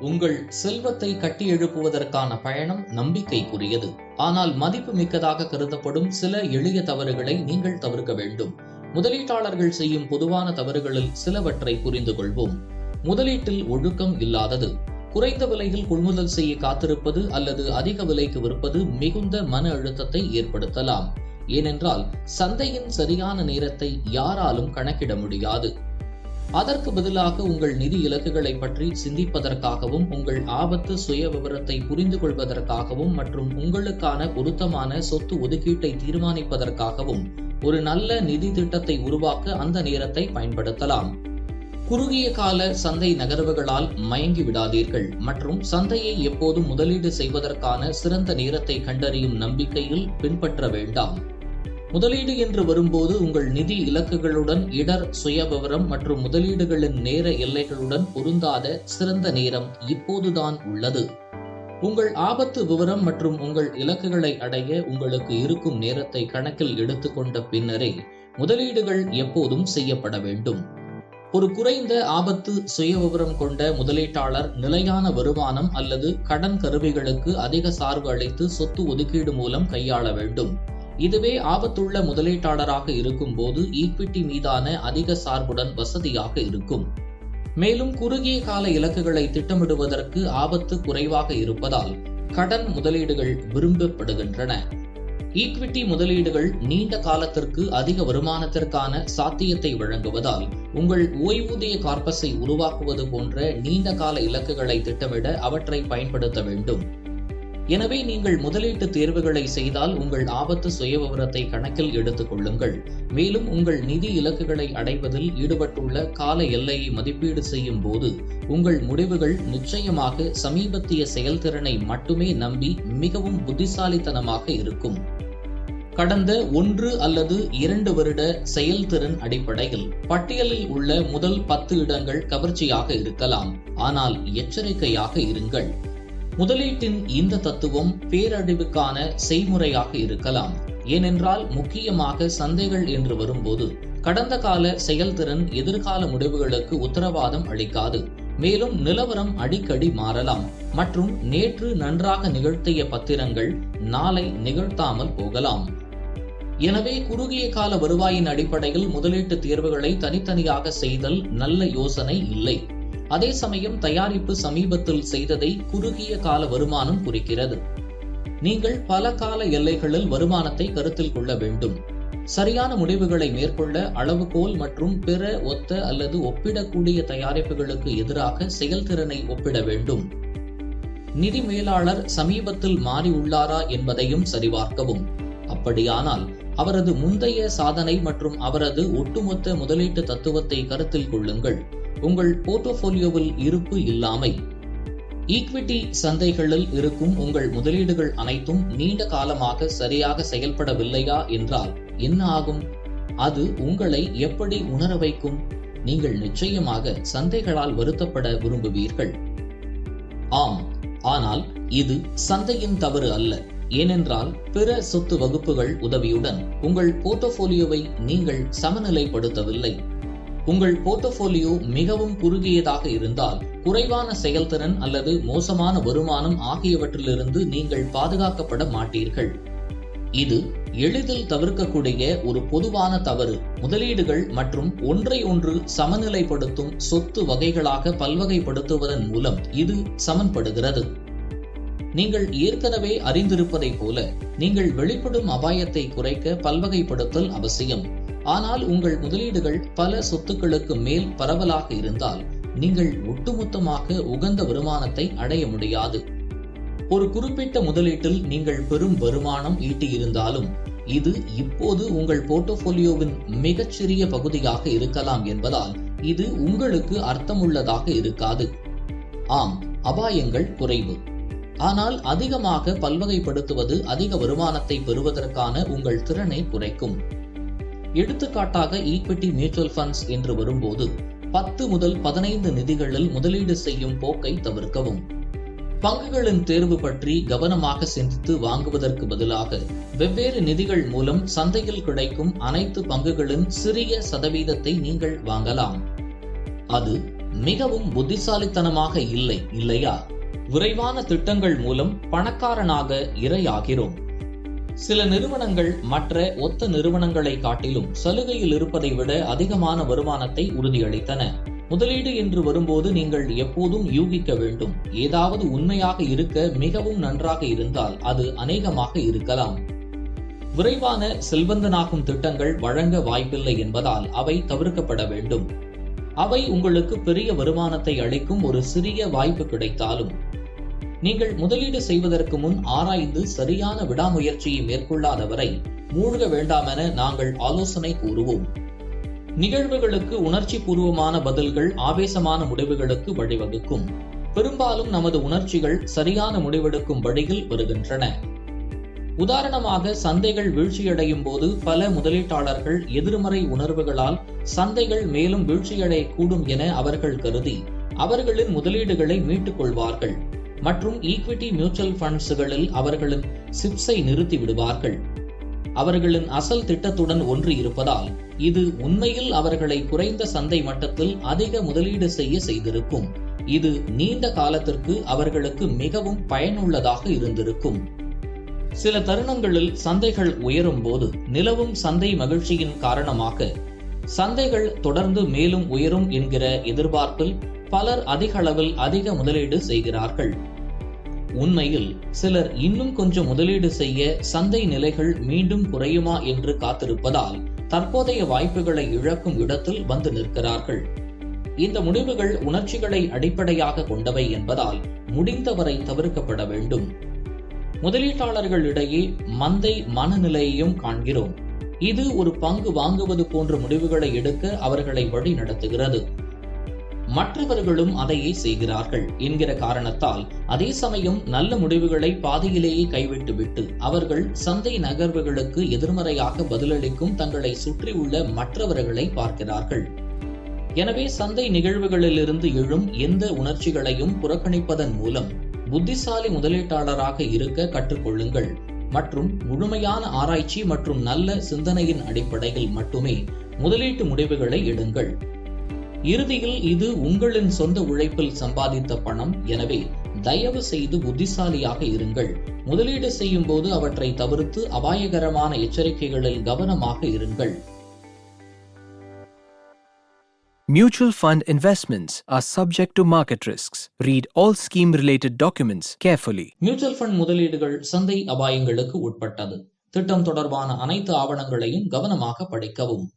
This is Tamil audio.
உங்கள் செல்வத்தை கட்டி எழுப்புவதற்கான பயணம் நம்பிக்கைக்குரியது. ஆனால் மதிப்பு மிக்கதாக கருதப்படும் சில எளிய தவறுகளை நீங்கள் தவிர்க்க வேண்டும். முதலீட்டாளர்கள் செய்யும் பொதுவான தவறுகளில் சிலவற்றை புரிந்து கொள்வோம். முதலீட்டில் ஒழுக்கம் இல்லாதது. குறைந்த விலையில் கொள்முதல் செய்ய காத்திருப்பது அல்லது அதிக விலைக்கு விற்பது மிகுந்த மன அழுத்தத்தை ஏற்படுத்தலாம். ஏனென்றால் சந்தையின் சரியான நேரத்தை யாராலும் கணக்கிட முடியாது. அதற்கு பதிலாக உங்கள் நிதி இலக்குகளை பற்றி சிந்திப்பதற்காகவும் உங்கள் ஆபத்து சுய விவரத்தை புரிந்து கொள்வதற்காகவும் மற்றும் உங்களுக்கான பொருத்தமான சொத்து ஒதுக்கீட்டை தீர்மானிப்பதற்காகவும் ஒரு நல்ல நிதி திட்டத்தை உருவாக்க அந்த நேரத்தை பயன்படுத்தலாம். குறுகிய கால சந்தை நகர்வுகளால் மயங்கி விடாதீர்கள் மற்றும் சந்தையை எப்போதும் முதலீடு செய்வதற்கான சிறந்த நேரத்தை கண்டறியும் நம்பிக்கையில் பின்பற்ற வேண்டாம். முதலீடு என்று வரும்போது உங்கள் நிதி இலக்குகளுடன் இடர் சுயவிவரம் மற்றும் முதலீடுகளின் நேர எல்லைகளுடன் பொருந்தாத சிறந்த நேரம் இப்போதுதான் உள்ளது. உங்கள் ஆபத்து விவரம் மற்றும் உங்கள் இலக்குகளை அடைய உங்களுக்கு இருக்கும் நேரத்தை கணக்கில் எடுத்துக்கொண்ட பின்னரே முதலீடுகள் எப்போதும் செய்யப்பட வேண்டும். ஒரு குறைந்த ஆபத்து சுயவிவரம் கொண்ட முதலீட்டாளர் நிலையான வருமானம் அல்லது கடன் கருவிகளுக்கு அதிக சார்பு அளித்து சொத்து ஒதுக்கீடு மூலம் கையாள வேண்டும். இதுவே ஆபத்துள்ள முதலீட்டாளராக இருக்கும்போது ஈக்விட்டி மீதான அதிக சார்புடன் வசதியாக இருக்கும். மேலும் குறுகிய கால இலக்குகளை திட்டமிடுவதற்கு ஆபத்து குறைவாக இருப்பதால் கடன் முதலீடுகள் விரும்பப்படுகின்றன. ஈக்விட்டி முதலீடுகள் நீண்ட காலத்திற்கு அதிக வருமானத்திற்கான சாத்தியத்தை வழங்குவதால் உங்கள் ஓய்வூதிய கார்பஸை உருவாக்குவது போன்ற நீண்ட கால இலக்குகளை திட்டமிட அவற்றை பயன்படுத்த வேண்டும். எனவே நீங்கள் முதலீட்டு தேர்வுகளை செய்தால் உங்கள் ஆபத்து சுயவிவரத்தை கணக்கில் எடுத்துக் கொள்ளுங்கள். மேலும் உங்கள் நிதி இலக்குகளை அடைவதில் ஈடுபட்டுள்ள கால எல்லையை மதிப்பீடு செய்யும் போது உங்கள் முடிவுகள் நிச்சயமாக சமீபத்திய செயல்திறனை மட்டுமே நம்பி மிகவும் புத்திசாலித்தனமாக இருக்கும். கடந்த ஒன்று அல்லது இரண்டு வருட செயல்திறன் அடிப்படையில் பட்டியலில் உள்ள முதல் பத்து இடங்கள் கவர்ச்சியாக இருக்கலாம். ஆனால் எச்சரிக்கையாக இருங்கள். முதலீட்டின் இந்த தத்துவம் பேரழிவுக்கான செய்முறையாக இருக்கலாம். ஏனென்றால் முக்கியமாக சந்தைகள் என்று வரும்போது கடந்த கால செயல்திறன் எதிர்கால முடிவுகளுக்கு உத்தரவாதம் அளிக்காது. மேலும் நிலவரம் அடிக்கடி மாறலாம். மற்றும் நேற்று நன்றாக நிகழ்த்திய பத்திரங்கள் நாளை நிகழ்த்தாமல் போகலாம். எனவே குறுகிய கால வருவாயின் அடிப்படையில் முதலீட்டு தேர்வுகளை தனித்தனியாக செய்தல் நல்ல யோசனை இல்லை. அதே சமயம் தயாரிப்பு சமீபத்தில் செய்ததை குறுகிய கால வருமானம் குறிக்கிறது. நீங்கள் பல கால எல்லைகளில் வருமானத்தை கருத்தில் கொள்ள வேண்டும். சரியான முடிவுகளை மேற்கொள்ள அளவுகோல் மற்றும் பிற ஒத்த அல்லது ஒப்பிடக்கூடிய தயாரிப்புகளுக்கு எதிராக செயல்திறனை ஒப்பிட வேண்டும். நிதி மேலாளர் சமீபத்தில் மாறியுள்ளாரா என்பதையும் சரிபார்க்கவும். அப்படியானால் அவரது முந்தைய சாதனை மற்றும் அவரது ஒட்டுமொத்த முதலீட்டு தத்துவத்தை கருத்தில் கொள்ளுங்கள். உங்கள் போர்ட்டோஃபோலியோவில் இருப்பு இல்லாமை. ஈக்விட்டி சந்தைகளில் இருக்கும் உங்கள் முதலீடுகள் அனைத்தும் நீண்ட காலமாக சரியாக செயல்படவில்லையா என்றால் என்ன ஆகும்? அது உங்களை எப்படி உணர வைக்கும்? நீங்கள் நிச்சயமாக சந்தைகளால் வருத்தப்பட விரும்புவீர்கள். ஆம் ஆனால் இது சந்தையின் தவறு அல்ல. ஏனென்றால் பிற சொத்து வகுப்புகள் உதவியுடன் உங்கள் போர்ட்போலியோவை நீங்கள் சமநிலைப்படுத்தவில்லை. உங்கள் போர்ட்போலியோ மிகவும் குறுகியதாக இருந்தால் குறைவான செயல்திறன் அல்லது மோசமான வருமானம் ஆகியவற்றிலிருந்து நீங்கள் பாதுகாக்கப்பட மாட்டீர்கள். இது எளிதில் தவிர்க்கக்கூடிய ஒரு பொதுவான தவறு. முதலீடுகள் மற்றும் ஒன்றை ஒன்று சமநிலைப்படுத்தும் சொத்து வகைகளாக பல்வகைப்படுத்துவதன் மூலம் இது சமன்படுகிறது. நீங்கள் ஏற்கனவே அறிந்திருப்பதைப் போல நீங்கள் வெளிப்படும் அபாயத்தை குறைக்க பல்வகைப்படுத்தல் அவசியம். ஆனால் உங்கள் முதலீடுகள் பல சொத்துக்களுக்கு மேல் பரவலாக இருந்தால் நீங்கள் ஒட்டுமொத்தமாக உகந்த வருமானத்தை அடைய முடியாது. ஒரு குறிப்பிட்ட முதலீட்டில் நீங்கள் பெரும் வருமானம் ஈட்டியிருந்தாலும் இது இப்போது உங்கள் போர்ட்டோபோலியோவின் மிகச்சிறிய பகுதியாக இருக்கலாம் என்பதால் இது உங்களுக்கு அர்த்தமுள்ளதாக இருக்காது. ஆம் அபாயங்கள் குறைவு. ஆனால் அதிகமாக பல்வகைப்படுத்துவது அதிக வருமானத்தை பெறுவதற்கான உங்கள் திறனை குறைக்கும். எடுத்துக்காட்டாக ஈக்விட்டி மியூச்சுவல் ஃபண்ட்ஸ் என்று வரும்போது பத்து முதல் பதினைந்து நிதிகளில் முதலீடு செய்யும் போக்கை தவிர்க்கவும். பங்குகளின் தேர்வு பற்றி கவனமாக சிந்தித்து வாங்குவதற்கு பதிலாக வெவ்வேறு நிதிகள் மூலம் சந்தையில் கிடைக்கும் அனைத்து பங்குகளின் சிறிய சதவீதத்தை நீங்கள் வாங்கலாம். அது மிகவும் புத்திசாலித்தனமாக இல்லை இல்லையா? விரைவான திட்டங்கள் மூலம் பணக்காரனாக இரையாகிறோம். சில நிறுவனங்கள் மற்ற ஒத்த நிறுவனங்களை காட்டிலும் சலுகையில் இருப்பதை விட அதிகமான வருமானத்தை உறுதியளித்தன. முதலீடு என்று வரும்போது நீங்கள் எப்போதும் யூகிக்க வேண்டும். ஏதாவது உண்மையாக இருக்க மிகவும் நன்றாக இருந்தால் அது அநேகமாக இருக்கலாம். விரைவான செல்வந்தனாகும் திட்டங்கள் வழங்க வாய்ப்பில்லை என்பதால் அவை தவிர்க்கப்பட வேண்டும். அவை உங்களுக்கு பெரிய வருமானத்தை அளிக்கும் ஒரு சிறிய வாய்ப்பு கிடைத்தாலும் நீங்கள் முதலீடு செய்வதற்கு முன் ஆராய்ந்து சரியான விடாமுயற்சியை மேற்கொள்ளாதவரை மூழ்க வேண்டாமென நாங்கள் ஆலோசனை கூறுவோம். நிகழ்வுகளுக்கு உணர்ச்சி பூர்வமான பதில்கள் ஆவேசமான முடிவுகளுக்கு வழிவகுக்கும். பெரும்பாலும் நமது உணர்ச்சிகள் சரியான முடிவெடுக்கும் வழியில் வருகின்றன. உதாரணமாக சந்தைகள் வீழ்ச்சியடையும் போது பல முதலீட்டாளர்கள் எதிர்மறை உணர்வுகளால் சந்தைகள் மேலும் வீழ்ச்சியடையக்கூடும் என அவர்கள் கருதி அவர்களின் முதலீடுகளை மீட்டுக் கொள்வார்கள் மற்றும் ஈக்விட்டி மியூச்சுவல் ஃபண்ட்ஸ்களில் அவர்களின் சிப்ஸை நிறுத்தி விடுவார்கள். அவர்களின் அசல் திட்டத்துடன் ஒன்று இருப்பதால் இது உண்மையில் அவர்களை குறைந்த சந்தை மட்டத்தில் அதிக முதலீடு செய்ய செய்திருக்கும். இது நீண்ட காலத்திற்கு அவர்களுக்கு மிகவும் பயனுள்ளதாக இருந்திருக்கும். சில தருணங்களில் சந்தைகள் உயரும் போது நிலவும் சந்தை மகிழ்ச்சியின் காரணமாக சந்தைகள் தொடர்ந்து மேலும் உயரும் என்கிற எதிர்பார்ப்பில் பலர் அதிக அளவில் அதிக முதலீடு செய்கிறார்கள். உண்மையில் சிலர் இன்னும் கொஞ்சம் முதலீடு செய்ய சந்தை நிலைகள் மீண்டும் குறையுமா என்று காத்திருப்பதால் தற்போதைய வாய்ப்புகளை இழக்கும் இடத்தில் வந்து நிற்கிறார்கள். இந்த முடிவுகள் உணர்ச்சிகளை அடிப்படையாக கொண்டவை என்பதால் முடிந்தவரை தவிர்க்கப்பட வேண்டும். முதலீட்டாளர்களிடையே மந்தை மனநிலையையும் காண்கிறோம். இது ஒரு பங்கு வாங்குவது போன்ற முடிவுகளை எடுக்க அவர்களை வழி நடத்துகிறது மற்றவர்களும் அதையே செய்கிறார்கள் என்கிற காரணத்தால் அதே சமயம் நல்ல முடிவுகளை பாதையிலேயே கைவிட்டுவிட்டு அவர்கள் சந்தை நகர்வுகளுக்கு எதிர்மறையாக பதிலளிக்கும் தங்களை சுற்றியுள்ள மற்றவர்களை பார்க்கிறார்கள். எனவே சந்தை நிகழ்வுகளிலிருந்து எழும் எந்த உணர்ச்சிகளையும் புறக்கணிப்பதன் மூலம் புத்திசாலி முதலீட்டாளராக இருக்க கற்றுக்கொள்ளுங்கள். மற்றும் முழுமையான ஆராய்ச்சி மற்றும் நல்ல சிந்தனையின் அடிப்படையில் மட்டுமே முதலீட்டு முடிவுகளை எடுங்கள். இறுதியில் இது உங்களின் சொந்த உழைப்பில் சம்பாதித்த பணம். எனவே தயவு செய்து புத்திசாலியாக இருங்கள். முதலீடு செய்யும் போது அவற்றை தவிர்த்து அபாயகரமான எச்சரிக்கைகளில் கவனமாக இருங்கள். Mutual fund investments are subject to market risks. Read all scheme related documents carefully. Mutual fund முதலீடுகள் சந்தை அபாயங்களுக்கு உட்பட்டது. திட்டம் தொடர்பான அனைத்து ஆவணங்களையும் கவனமாக படிக்கவும்.